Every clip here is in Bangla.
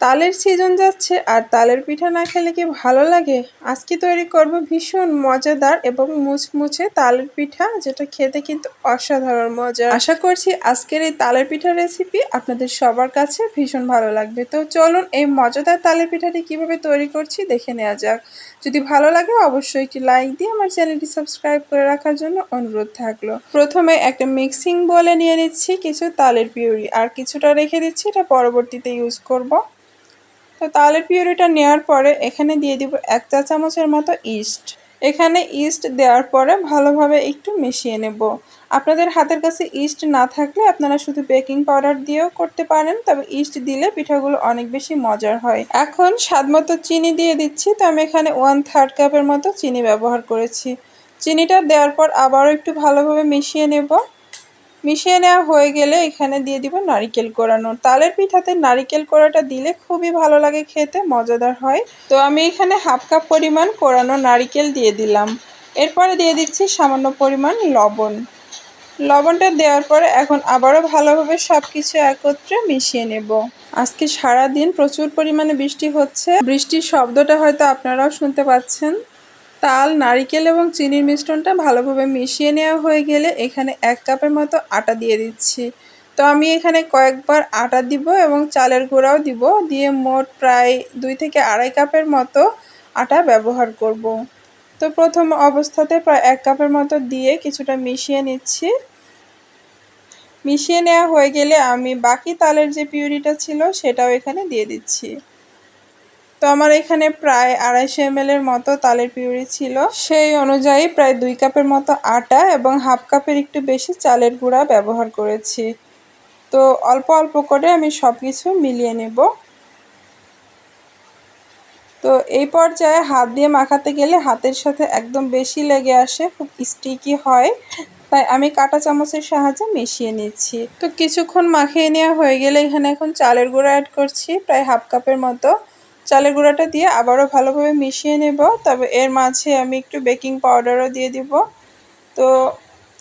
তালের সিজন যাচ্ছে আর তালের পিঠা না খেলে কি ভালো লাগে? আজকে তৈরি করব ভীষণ মজাদার এবং মুচমুচে তালের পিঠা, যেটা খেতে কিন্তু অসাধারণ মজা। আশা করছি আজকের এই তালের পিঠা রেসিপি আপনাদের সবার কাছে ভীষণ ভালো লাগবে। তো চলুন এই মজাদার তালের পিঠাটি কীভাবে তৈরি করছি দেখে নেওয়া যাক। যদি ভালো লাগে অবশ্যই একটি লাইক দিয়ে আমার চ্যানেলটি সাবস্ক্রাইব করে রাখার জন্য অনুরোধ থাকল। প্রথমে একটা মিক্সিং বলে নিয়ে নিচ্ছি কিছু তালের পিউরি। আর কিছুটা রেখে দিচ্ছি, এটা পরবর্তীতে ইউজ করব। তো তালের পিউরিটা নেওয়ার পরে এখানে দিয়ে দিব এক চা চামচের মতো ইস্ট। এখানে ইস্ট দেওয়ার পরে ভালোভাবে একটু মিশিয়ে নেব। আপনাদের হাতের কাছে ইস্ট না থাকলে আপনারা শুধু বেকিং পাউডার দিয়েও করতে পারেন, তবে ইস্ট দিলে পিঠাগুলো অনেক বেশি মজার হয়। এখন স্বাদ মতো চিনি দিয়ে দিচ্ছি, তো আমি এখানে ওয়ান থার্ড কাপের মতো চিনি ব্যবহার করেছি। চিনিটা দেওয়ার পর আবারও একটু ভালোভাবে মিশিয়ে নেব। মিশিয়ে নেওয়া হয়ে গেলে এখানে দিয়ে দিব নারিকেল কোড়ানো তালের পিঠাতে নারিকেল কোড়াটা দিলে খুবই ভালো লাগে খেতে, মজাদার হয়। তো আমি এখানে হাফ কাপ পরিমাণ কোড়ানো নারিকেল দিয়ে দিলাম। এরপরে দিয়ে দিচ্ছি সামান্য পরিমাণ লবণ। লবণটা দেওয়ার পরে এখন আবারও ভালোভাবে সব কিছু একত্রে মিশিয়ে নেব। আজকে সারা দিন প্রচুর পরিমাণে বৃষ্টি হচ্ছে। বৃষ্টির শব্দটা হয়তো আপনারাও শুনতে পাচ্ছেন। তাল, নারিকেল এবং চিনির মিশ্রণটা ভালোভাবে মিশিয়ে নেওয়া হয়ে গেলে এখানে এক কাপের মতো আটা দিয়ে দিচ্ছি। তো আমি এখানে কয়েকবার আটা দিব এবং চালের গুঁড়াও দিব। দিয়ে মোট প্রায় দুই থেকে আড়াই কাপের মতো আটা ব্যবহার করব। তো প্রথম অবস্থাতে প্রায় এক কাপের মতো দিয়ে কিছুটা মিশিয়ে নিচ্ছি। মিশিয়ে নেওয়া হয়ে গেলে আমি বাকি তালের যে পিউরিটা ছিল সেটাও এখানে দিয়ে দিচ্ছি। তো আমার এখানে প্রায় আড়াইশো এম এর মতো তালের পিউরি ছিল। সেই অনুযায়ী প্রায় দুই কাপের মতো আটা এবং হাফ কাপের একটু বেশি চালের গুঁড়া ব্যবহার করেছি। তো অল্প অল্প করে আমি সব কিছু মিলিয়ে নেব। তো এই পর্যায়ে হাত দিয়ে মাখাতে গেলে হাতের সাথে একদম বেশি লেগে আসে, খুব স্টিকি হয়। তাই আমি কাটা চামচের সাহায্যে মিশিয়ে নিচ্ছি। তো কিছুক্ষণ মাখিয়ে নেওয়া হয়ে গেলে এখানে এখন চালের গুঁড়া অ্যাড করছি, প্রায় হাফ কাপের মতো। চালের গুঁড়াটা দিয়ে আবারও ভালোভাবে মিশিয়ে নেব। তবে এর মাঝে আমি একটু বেকিং পাউডারও দিয়ে দিব। তো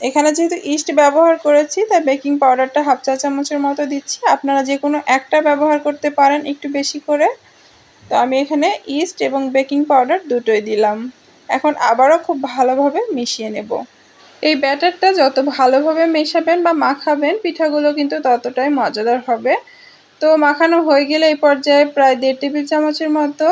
এখানে যেহেতু ইস্ট ব্যবহার করেছি, তাই বেকিং পাউডারটা হাফ চা চামচের মতো দিচ্ছি। আপনারা যে কোনো একটা ব্যবহার করতে পারেন একটু বেশি করে। তো আমি এখানে ইস্ট এবং বেকিং পাউডার দুটোই দিলাম। এখন আবারও খুব ভালোভাবে মিশিয়ে নেব। এই ব্যাটারটা যত ভালোভাবে মেশাবেন বা মাখাবেন, পিঠাগুলো কিন্তু ততটাই মজাদার হবে। তো মাখানো হয়ে গেলে এই পর্যায়ে প্রায় দেড় টেবিল চামচের মতো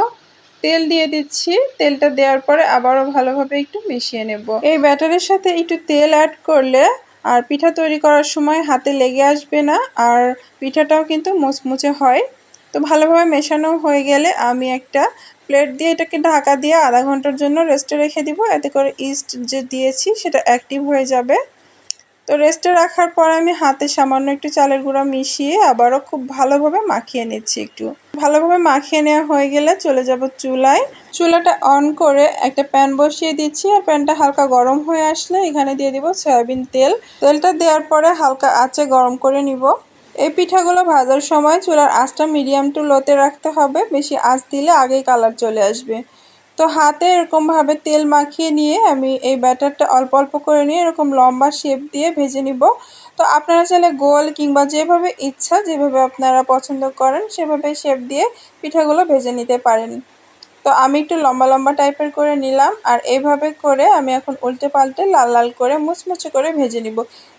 তেল দিয়ে দিচ্ছি। তেলটা দেওয়ার পরে আবারও ভালোভাবে একটু মিশিয়ে নেব। এই ব্যাটারের সাথে একটু তেল অ্যাড করলে আর পিঠা তৈরি করার সময় হাতে লেগে আসবে না আর পিঠাটাও কিন্তু মুচমুচে হয়। তো ভালোভাবে মেশানো হয়ে গেলে আমি একটা প্লেট দিয়ে এটাকে ঢাকা দিয়ে আধা ঘণ্টার জন্য রেস্টে রেখে দিব। এতে করে ইস্ট যে দিয়েছি সেটা অ্যাক্টিভ হয়ে যাবে। তো রেস্টে রাখার পর আমি হাতে সামান্য একটু চালের গুঁড়া মিশিয়ে আবারও খুব ভালোভাবে মাখিয়ে নিচ্ছি একটু। ভালোভাবে মাখিয়ে নেওয়া হয়ে গেলে চলে যাব চুলায়। চুলাটা অন করে একটা প্যান বসিয়ে দিচ্ছি আর প্যানটা হালকা গরম হয়ে আসলে এখানে দিয়ে দিব সয়াবিন তেল। তেলটা দেওয়ার পরে হালকা আঁচে গরম করে নিব। এই পিঠাগুলো ভাজার সময় চুলার আঁচটা মিডিয়াম টু লোতে রাখতে হবে। বেশি আঁচ দিলে আগেই কালার চলে আসবে। তো হাতে এরকমভাবে তেল মাখিয়ে নিয়ে আমি এই ব্যাটারটা অল্প অল্প করে নিয়ে এরকম লম্বা শেপ দিয়ে ভেজে নিব। তো আপনারা চাইলে গোল কিংবা যেভাবে ইচ্ছা, যেভাবে আপনারা পছন্দ করেন, সেভাবে শেপ দিয়ে পিঠাগুলো ভেজে নিতে পারেন। তো আমি একটু লম্বা লম্বা টাইপের করে নিলাম, আর এভাবে করে আমি এখন উল্টে পাল্টে লাল লাল করে মুচমুচে করে ভেজে নিব।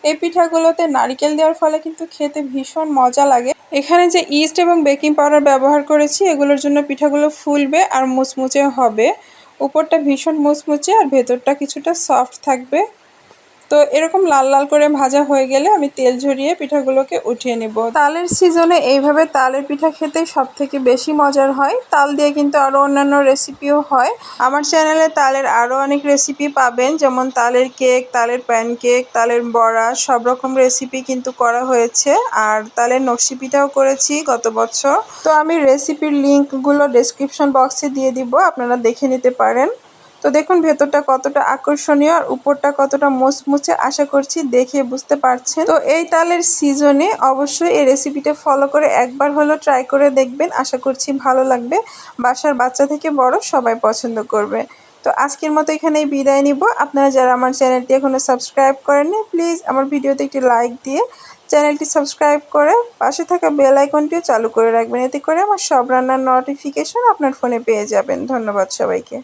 এই পিঠাগুলোতে নারিকেল দেওয়ার ফলে কিন্তু খেতে ভীষণ মজা লাগে। এখানে যে ইস্ট এবং বেকিং পাউডার ব্যবহার করেছি, এগুলোর জন্য পিঠাগুলো ফুলবে আর মুচমুচে হবে। উপরটা ভীষণ মুচমুচে আর ভেতরটা কিছুটা সফট থাকবে। তো এরকম লাল লাল করে ভাজা হয়ে গেলে আমি তেল ঝরিয়ে পিঠাগুলোকে উঠিয়ে নেব। তালের সিজনে এইভাবে তালের পিঠা খেতে সব থেকে বেশি মজার হয়। তাল দিয়ে কিন্তু আরও অন্যান্য রেসিপিও হয়। আমার চ্যানেলে তালের আরও অনেক রেসিপি পাবেন, যেমন তালের কেক তালের প্যানকেক তালের বড়া, সব রকম রেসিপি কিন্তু করা হয়েছে। আর তালের নকশি পিঠাও করেছি গত বছর। তো আমি রেসিপির লিঙ্কগুলো ডেসক্রিপশন বক্সে দিয়ে দিব, আপনারা দেখে নিতে পারেন। তো দেখুন, ভেতরটা কতটা আকর্ষণীয় আর উপরটা কতটা মুচমুচে, আশা করছি দেখে বুঝতে পারছেন। তো এই তালের সিজনে অবশ্যই এই রেসিপিটা ফলো করে একবার হলো ট্রাই করে দেখবেন। আশা করছি ভালো লাগবে। বাসার বাচ্চা থেকে বড় সবাই পছন্দ করবে। তো আজকের মতো এখানেই বিদায় নিব। আপনারা যারা আমার চ্যানেলটি এখনও সাবস্ক্রাইব করেননি প্লিজ আমার ভিডিওতে একটি লাইক দিয়ে চ্যানেলটি সাবস্ক্রাইব করে পাশে থাকা বেল আইকনটিও চালু করে রাখবেন। এতে করে আমার সব রান্নার নোটিফিকেশন আপনার ফোনে পেয়ে যাবেন। ধন্যবাদ সবাইকে।